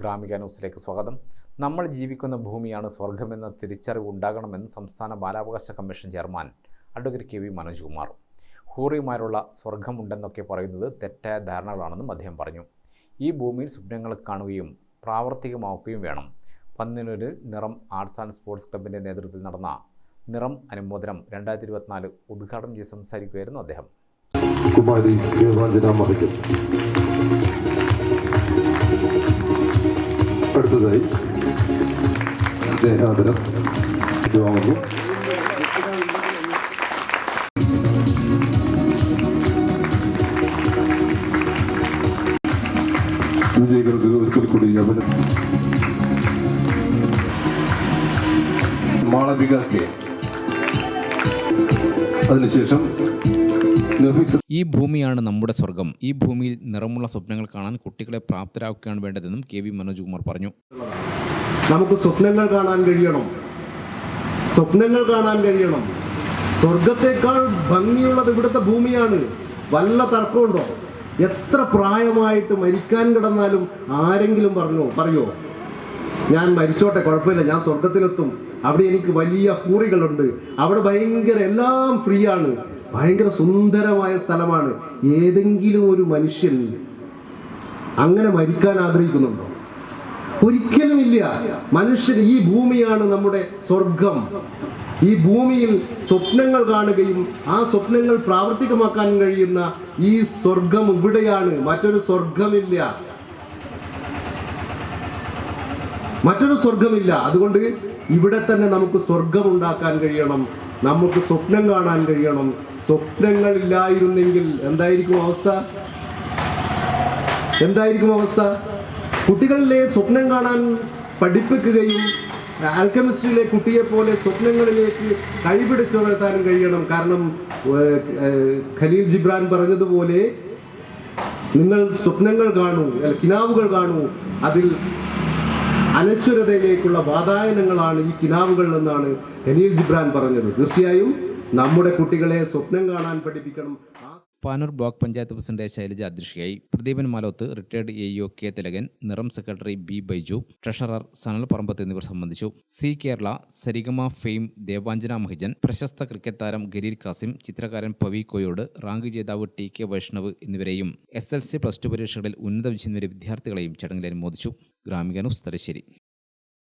ഗ്രാമിക ന്യൂസിലേക്ക് സ്വാഗതം. നമ്മൾ ജീവിക്കുന്ന ഭൂമിയാണ് സ്വർഗമെന്ന തിരിച്ചറിവ് ഉണ്ടാകണമെന്ന് സംസ്ഥാന ബാലാവകാശ commission chairman advocate K V Manoj Kumar. ഹൂറിമാരുള്ള സ്വർഗമുണ്ടെന്നൊക്കെ പറയുന്നത് തെറ്റായ ധാരണകളാണെന്നും അദ്ദേഹം പറഞ്ഞു. ഈ ഭൂമിയിൽ സ്വപ്നങ്ങൾ കാണുകയും പ്രാവർത്തികമാക്കുകയും വേണം. പന്നിനൊരു നിറം ആർട്സ് ആൻഡ് സ്പോർട്സ് ക്ലബിന്റെ നേതൃത്വത്തിൽ നടന്ന നിറം അനുമോദനം രണ്ടായിരത്തി ഇരുപത്തിനാല് ഉദ്ഘാടനം ചെയ്ത് സംസാരിക്കുകയായിരുന്നു അദ്ദേഹം. അടുത്തതായി സ്നേഹാദരം അഭിനന്ദനം മാളവിക കെ. അതിനുശേഷം ഈ ഭൂമിയാണ് നമ്മുടെ സ്വർഗം. ഈ ഭൂമിയിൽ നിറമുള്ള സ്വപ്നങ്ങൾ കാണാൻ കുട്ടികളെ പ്രാപ്തരാക്കുകയാണ് വേണ്ടതെന്നും കെ വി മനോജ് കുമാർ പറഞ്ഞു. നമുക്ക് സ്വപ്നങ്ങൾ കാണാൻ കഴിയണം. സ്വപ്നങ്ങൾ കാണാൻ കഴിയണം. സ്വർഗത്തെക്കാൾ ഭംഗിയുള്ളത് ഇവിടുത്തെ ഭൂമിയാണ്. വല്ല തർക്കമുണ്ടോ? എത്ര പ്രായമായിട്ട് മരിക്കാൻ കിടന്നാലും ആരെങ്കിലും പറഞ്ഞോ? പറയോ? ഞാൻ മരിച്ചോട്ടെ കുഴപ്പമില്ല. ഞാൻ സ്വർഗത്തിലെത്തും. അവിടെ എനിക്ക് വലിയ കൂറികളുണ്ട്. അവിടെ ഭയങ്കര എല്ലാം ഫ്രീ ആണ്. ഭയങ്കര സുന്ദരമായ സ്ഥലമാണ്. ഏതെങ്കിലും ഒരു മനുഷ്യൻ അങ്ങനെ മരിക്കാൻ ആഗ്രഹിക്കുന്നുണ്ടോ? ഒരിക്കലുമില്ല. മനുഷ്യൻ ഈ ഭൂമിയാണ് നമ്മുടെ സ്വർഗം. ഈ ഭൂമിയിൽ സ്വപ്നങ്ങൾ കാണുകയും ആ സ്വപ്നങ്ങൾ പ്രാവർത്തികമാക്കാൻ കഴിയുന്ന ഈ സ്വർഗം ഇവിടെയാണ്. മറ്റൊരു സ്വർഗമില്ല. മറ്റൊരു സ്വർഗമില്ല. അതുകൊണ്ട് ഇവിടെ തന്നെ നമുക്ക് സ്വർഗം ഉണ്ടാക്കാൻ കഴിയണം നമുക്ക് സ്വപ്നം കാണാൻ കഴിയണം. സ്വപ്നങ്ങൾ ഇല്ലായിരുന്നെങ്കിൽ എന്തായിരിക്കും അവസ്ഥ? എന്തായിരിക്കും അവസ്ഥ? കുട്ടികളിലെ സ്വപ്നം കാണാൻ പഠിപ്പിക്കുകയും ആൽക്കമിസ്റ്റിലെ കുട്ടിയെ പോലെ സ്വപ്നങ്ങളിലേക്ക് കൈപിടിച്ചുണർത്താനും കഴിയണം. കാരണം ഖലീൽ ജിബ്രാൻ പറഞ്ഞതുപോലെ നിങ്ങൾ സ്വപ്നങ്ങൾ കാണൂ കിനാവുകൾ കാണൂ. അതിൽ അനശ്വരതയിലേക്കുള്ള വാതായനങ്ങളാണ് ഈ കിനാവുകൾ എന്നാണ് എനിൽ ജിബ്രാൻ പറഞ്ഞത്. തീർച്ചയായും നമ്മുടെ കുട്ടികളെ സ്വപ്നം കാണാൻ പഠിപ്പിക്കണം. പാനൂർ ബ്ലോക്ക് പഞ്ചായത്ത് പ്രസിഡന്റ് ശൈലജ അധ്യക്ഷയായി Pradeepan Maloth retired A O K Thilakan നിറം secretary B Baiju treasurer Sanal Parambath എന്നിവർ സംബന്ധിച്ചു. സി കേരള സരിഗമ ഫെയിം ദേവാഞ്ജന മഹിജൻ പ്രശസ്ത ക്രിക്കറ്റ് താരം ഗരീർ കാസിം ചിത്രകാരൻ പവി കോയോട് റാങ്ക് ജേതാവ് ടി കെ വൈഷ്ണവ് എന്നിവരെയും S L C plus two പരീക്ഷകളിൽ ഉന്നത വിജയം നേടിയ വിദ്യാർത്ഥികളെയും ചടങ്ങിൽ അനുമോദിച്ചു. ഗ്രാമിക ന്യൂസ് തലശ്ശേരി.